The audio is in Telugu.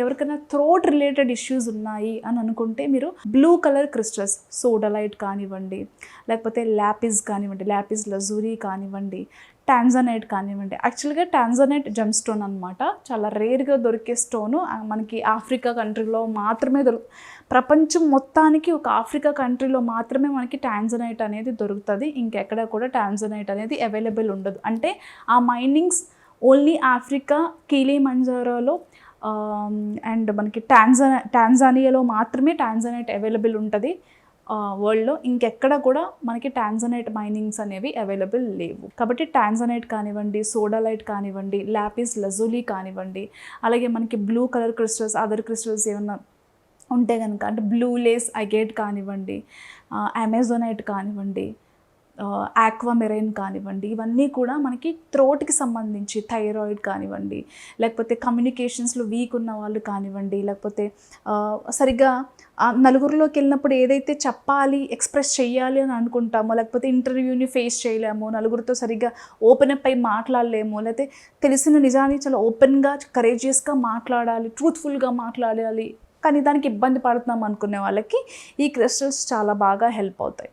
ఎవరికైనా థ్రోట్ రిలేటెడ్ ఇష్యూస్ ఉన్నాయి అని అనుకుంటే మీరు బ్లూ కలర్ క్రిస్టల్స్ సోడలైట్ కానివ్వండి లేకపోతే ల్యాపిస్ కానివ్వండి ల్యాపిస్ లజూరీ కానివ్వండి టాన్జనైట్ కానివ్వండి. యాక్చువల్గా టాన్జనైట్ జమ్ స్టోన్ అనమాట చాలా రేర్గా దొరికే స్టోను మనకి ఆఫ్రికా కంట్రీలో మాత్రమే దొరు ప్రపంచం మొత్తానికి ఒక ఆఫ్రికా కంట్రీలో మాత్రమే మనకి టాన్జనైట్ అనేది దొరుకుతుంది. ఇంకెక్కడ కూడా టాన్జనైట్ అనేది అవైలబుల్ ఉండదు. అంటే ఆ మైనింగ్స్ ఓన్లీ ఆఫ్రికా కీలీ మంజారోలో Um, అండ్ మనకి టాన్జా టాన్జానియాలో మాత్రమే టాన్జనైట్ అవైలబుల్ ఉంటుంది. వరల్డ్లో ఇంకెక్కడ కూడా మనకి టాన్జనైట్ మైనింగ్స్ అనేవి అవైలబుల్ లేవు. కాబట్టి టాన్జనైట్ కానివ్వండి సోడాలైట్ కానివ్వండి లాపిస్ లజూలీ కానివ్వండి అలాగే మనకి blue colour crystals other crystals ఏమన్నా ఉంటే కనుక అంటే బ్లూ లేస్ అగేట్ కానివ్వండి uh, అమెజోనైట్ కానివ్వండి ఆక్వామెరైన్ కానివ్వండి ఇవన్నీ కూడా మనకి థ్రోట్కి సంబంధించి థైరాయిడ్ కానివ్వండి లేకపోతే కమ్యూనికేషన్స్లో వీక్ ఉన్న వాళ్ళు కానివ్వండి లేకపోతే సరిగ్గా నలుగురిలోకి వెళ్ళినప్పుడు ఏదైతే చెప్పాలి ఎక్స్ప్రెస్ చేయాలి అని అనుకుంటామో లేకపోతే ఇంటర్వ్యూని ఫేస్ చేయలేము నలుగురితో సరిగ్గా ఓపెన్ అప్ అయి మాట్లాడలేము లేకపోతే తెలిసిన నిజాన్ని చాలా ఓపెన్గా కరేజియస్గా మాట్లాడాలి ట్రూత్ఫుల్గా మాట్లాడాలి కానీ దానికి ఇబ్బంది పడుతున్నాం అనుకునే వాళ్ళకి ఈ క్రిస్టల్స్ చాలా బాగా హెల్ప్ అవుతాయి.